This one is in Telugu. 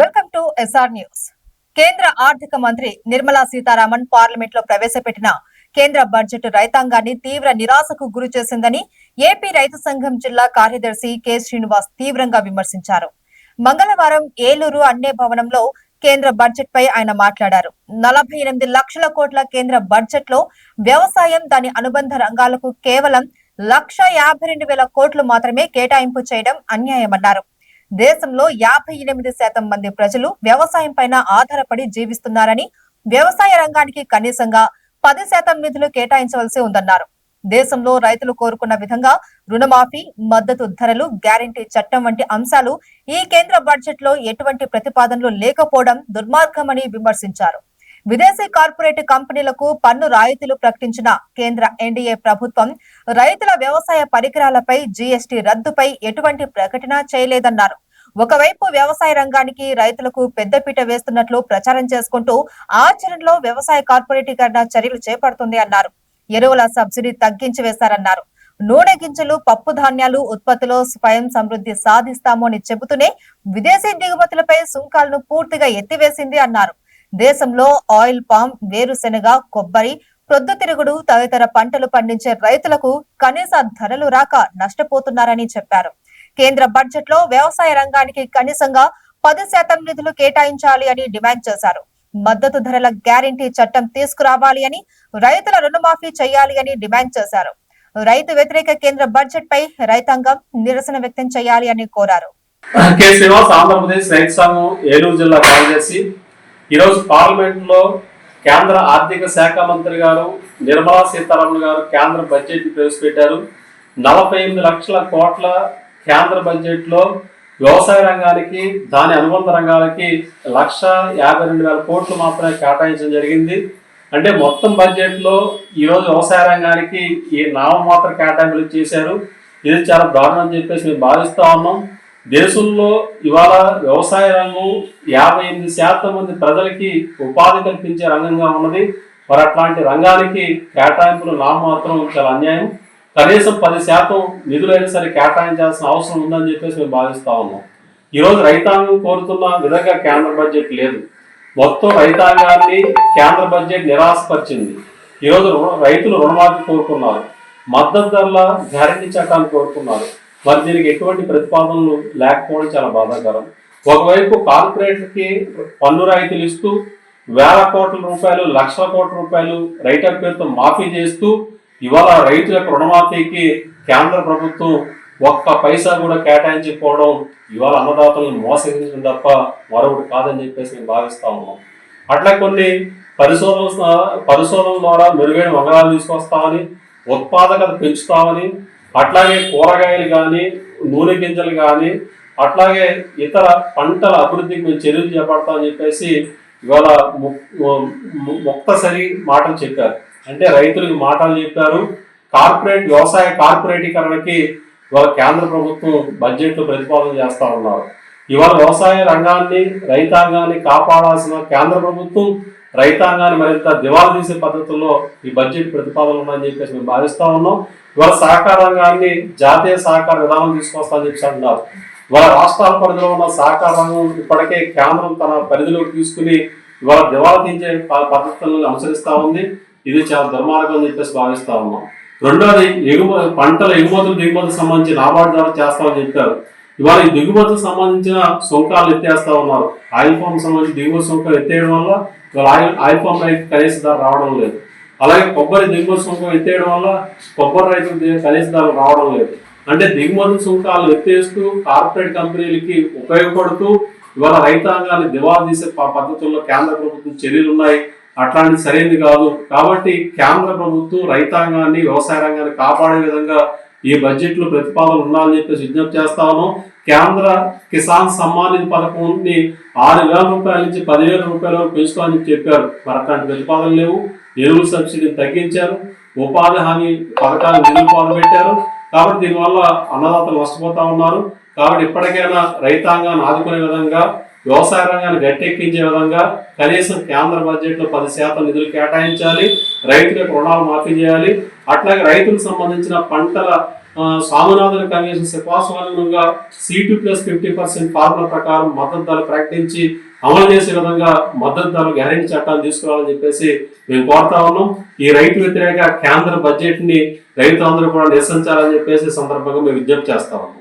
వెల్కమ్ టు ఎస్ఆర్ న్యూస్ కేంద్ర ఆర్థిక మంత్రి నిర్మలా సీతారామన్ పార్లమెంట్లో ప్రవేశపెట్టిన కేంద్ర బడ్జెట్ రైతాంగాన్ని తీవ్ర నిరాశకు గురి చేసిందని ఏపీ రైతు సంఘం జిల్లా కార్యదర్శి కె శ్రీనివాస్ తీవ్రంగా విమర్శించారు. మంగళవారం ఏలూరు అన్నే భవనంలో కేంద్ర బడ్జెట్ పై ఆయన మాట్లాడారు. నలభై ఎనిమిది లక్షల కోట్ల కేంద్ర బడ్జెట్లో వ్యవసాయం దాని అనుబంధ రంగాలకు కేవలం లక్ష యాభై రెండు వేల కోట్లు మాత్రమే కేటాయింపు చేయడం అన్యాయమన్నారు. దేశంలో యాభై ఎనిమిది శాతం మంది ప్రజలు వ్యవసాయం పైన ఆధారపడి జీవిస్తున్నారని వ్యవసాయ రంగానికి కనీసంగా పది శాతం నిధులు కేటాయించవలసి ఉందన్నారు. దేశంలో రైతులు కోరుకున్న విధంగా రుణమాఫీ మద్దతు ధరలు గ్యారంటీ చట్టం వంటి అంశాలు ఈ కేంద్ర బడ్జెట్లో ఎటువంటి ప్రతిపాదనలు లేకపోవడం దుర్మార్గమని విమర్శించారు. విదేశీ కార్పొరేట్ కంపెనీలకు పన్ను రాయితీలు ప్రకటించిన కేంద్ర ఎన్డీఏ ప్రభుత్వం రైతుల వ్యవసాయ పరికరాలపై జీఎస్టీ రద్దుపై ఎటువంటి ప్రకటన చేయలేదన్నారు. ఒకవైపు వ్యవసాయ రంగానికి రైతులకు పెద్దపీట వేస్తున్నట్లు ప్రచారం చేసుకుంటూ ఆచరణలో వ్యవసాయ కార్పొరేటీకరణ చర్యలు చేపడుతుంది అన్నారు. ఎరువుల సబ్సిడీ తగ్గించి వేశారన్నారు. నూనె గింజలు పప్పు ధాన్యాలు ఉత్పత్తిలో స్వయం సమృద్ధి సాధిస్తాము అని చెబుతూనే విదేశీ దిగుమతులపై సుంకాలను పూర్తిగా ఎత్తివేసింది అన్నారు. దేశంలో ఆయిల్ పామ్ వేరుశెనగ కొబ్బరి ప్రొద్దుతిరుగుడు తదితర పంటలు పండించే రైతులకు కనీస ధరలు రాక నష్టపోతున్నారని చెప్పారు. కేంద్ర బడ్జెట్లో వ్యవసాయ రంగానికి కనీసంగా పది శాతం నిధులు కేటాయించాలి అని డిమాండ్ చేశారు. మద్దతు ధరల గ్యారంటీ చట్టం తీసుకురావాలి అని రైతుల రుణమాఫీ చేయాలి అని డిమాండ్ చేశారు. రైతు వ్యతిరేక కేంద్ర బడ్జెట్ పై రైతాంగం నిరసన వ్యక్తం చేయాలి అని కోరారు. ఆంధ్రప్రదేశ్ రైతు సంఘం ఏలూరు జిల్లా కార్యదర్శి ఈరోజు పార్లమెంట్లో కేంద్ర ఆర్థిక శాఖ మంత్రి గారు నిర్మలా సీతారామన్ గారు కేంద్ర బడ్జెట్ ప్రవేశపెట్టారు. నలభై ఎనిమిది లక్షల కోట్ల కేంద్ర బడ్జెట్లో వ్యవసాయ రంగానికి దాని అనుబంధ రంగాలకి లక్ష యాభై రెండు వేల కోట్లు మాత్రమే కేటాయించడం జరిగింది. అంటే మొత్తం బడ్జెట్లో ఈరోజు వ్యవసాయ రంగానికి ఈ నామమాత్ర కేటాయింపులు చేశారు. ఇది చాలా దారుణం అని చెప్పేసి మేము భావిస్తూ ఉన్నాం. దేశంలో ఇవాళ వ్యవసాయ రంగం యాభై ఎనిమిది శాతం మంది ప్రజలకి ఉపాధి కల్పించే రంగంగా ఉన్నది. మరి అట్లాంటి రంగానికి కేటాయింపులు నామమాత్రం చాలా అన్యాయం. కనీసం పది శాతం నిధులైనా సరే కేటాయించాల్సిన అవసరం ఉందని చెప్పేసి మేము భావిస్తా ఉన్నాం. ఈరోజు రైతాంగం కోరుతున్న విధంగా కేంద్ర బడ్జెట్ లేదు. మొత్తం రైతాంగాన్ని కేంద్ర బడ్జెట్ నిరాశపరిచింది. ఈరోజు రైతులు రుణమాఫీ కోరుకున్నారు. మద్దతు ధరల గ్యారంటీ చట్టాన్ని కోరుకున్నారు. మరి దీనికి ఎటువంటి ప్రతిపాదనలు లేకపోవడం చాలా బాధాకరం. ఒకవైపు కార్పొరేట్కి పన్ను రాయితీలు ఇస్తూ వేల కోట్ల రూపాయలు లక్షల కోట్ల రూపాయలు రైతుల పేరుతో మాఫీ చేస్తూ ఇవాళ రైతుల రుణమాఫీకి కేంద్ర ప్రభుత్వం ఒక్క పైసా కూడా కేటాయించకపోవడం ఇవాళ అన్నదాతలను మోసగించడం తప్ప మరొకటి కాదని చెప్పేసి మేము భావిస్తా ఉన్నాం అట్లా కొన్ని పరిశోధన పరిశోధన ద్వారా మెరుగైన వంగరాలు తీసుకొస్తామని ఉత్పాదకత పెంచుతామని అట్లాగే కూరగాయలు కానీ నూనె గింజలు కానీ అట్లాగే ఇతర పంటల అభివృద్ధికి మేము చర్యలు చేపడతామని చెప్పేసి ఇవాళ ముక్తసరి మాటలు చెప్పారు. అంటే రైతులకు మాటలు చెప్పారు. కార్పొరేట్ వ్యవసాయ కార్పొరేటీకరణకి ఇవాళ కేంద్ర ప్రభుత్వం బడ్జెట్లో ప్రతిపాదన చేస్తా ఉన్నారు. ఇవాళ వ్యవసాయ రంగాన్ని రైతాంగాన్ని కాపాడాల్సిన కేంద్ర ప్రభుత్వం రైతాంగాన్ని మరింత దివాలా తీసే పద్ధతుల్లో ఈ బడ్జెట్ ప్రతిపాదనలు ఉన్నాయని చెప్పేసి మేము భావిస్తా ఉన్నాం. ఇవాళ సహకార రంగాన్ని జాతీయ సహకార విధానం తీసుకొస్తామని చెప్పి అంటున్నారు. ఇవాళ రాష్ట్రాల పరిధిలో ఉన్న సహకార రంగం ఇప్పటికే కేంద్రం తన పరిధిలోకి తీసుకుని ఇవాళ దివాలా తీసే పద్ధతులను అనుసరిస్తా ఉంది. ఇది చాలా దుర్మార్గం అని చెప్పేసి భావిస్తా ఉన్నాం. రెండోది ఎగుమ పంటల ఎగుమతులు దిగుమతులకు సంబంధించి నాబార్డు ద్వారా చేస్తామని చెప్పారు. ఇవాళ ఈ దిగుమతులకు సంబంధించిన సుంకాలు ఎత్తేస్తా ఉన్నారు. ఆయిల్ ఫామ్ సంబంధించి దిగుమతి సుంకాలు ఎత్తేయడం వల్ల ఇవాళ ఆయిల్ ఆయిల్ పంప్ రైతు కనీస ధర రావడం లేదు. అలాగే కొబ్బరి దిగుమతి సుంకం ఎత్తేయడం వల్ల కొబ్బరి రైతులు కనీస ధరలు రావడం లేదు. అంటే దిగుమతి సుంకాలు ఎత్తేస్తూ కార్పొరేట్ కంపెనీలకి ఉపయోగపడుతూ ఇవాళ రైతాంగాన్ని దివాలా తీసే పద్ధతుల్లో కేంద్ర ప్రభుత్వం చర్యలు ఉన్నాయి. అట్లాంటి సరైనది కాదు. కాబట్టి కేంద్ర ప్రభుత్వం రైతాంగాన్ని వ్యవసాయ రంగాన్ని కాపాడే విధంగా ఈ బడ్జెట్లో ఉండాలని చెప్పేసి విజ్ఞప్తి చేస్తాను కేంద్ర కిసాన్ సమ్మాన్ నిధి పథకంని ఆరు వేల రూపాయల నుంచి పదివేల రూపాయల వరకు పెంచుతామని చెప్పారు. మరి అట్లాంటి ప్రతిపాదనలు లేవు. ఎరువుల సబ్సిడీని తగ్గించారు. ఉపాధి హామీ పథకాలు నిధులు పెట్టారు కాబట్టి దీనివల్ల అన్నదాతలు నష్టపోతా ఉన్నారు. కాబట్టి ఇప్పటికైనా రైతాంగాన్ని ఆదుకునే విధంగా వ్యవసాయ రంగాన్ని గట్టెక్కించే విధంగా కనీసం కేంద్ర బడ్జెట్లో పది శాతం నిధులు కేటాయించాలి. రైతులకు రుణాలు మాఫీ చేయాలి. అట్లాగే రైతులకు సంబంధించిన పంటల స్వామినాథన్ కమిషన్ సిఫార్సు అనుగుణంగా సిటీ ప్లస్ ఫిఫ్టీ పర్సెంట్ ఫార్ములా ప్రకారం మద్దతు ధర ప్రకటించి అమలు చేసే విధంగా మద్దతు ధర గ్యారెంటీ చట్టాన్ని తీసుకురావాలని చెప్పేసి మేము కోరుతా ఉన్నాం. ఈ రైతు వ్యతిరేక కేంద్ర బడ్జెట్ని రైతులందరూ కూడా నిరసించాలని చెప్పేసి సందర్భంగా మేము విజ్ఞప్తి చేస్తా ఉన్నాం.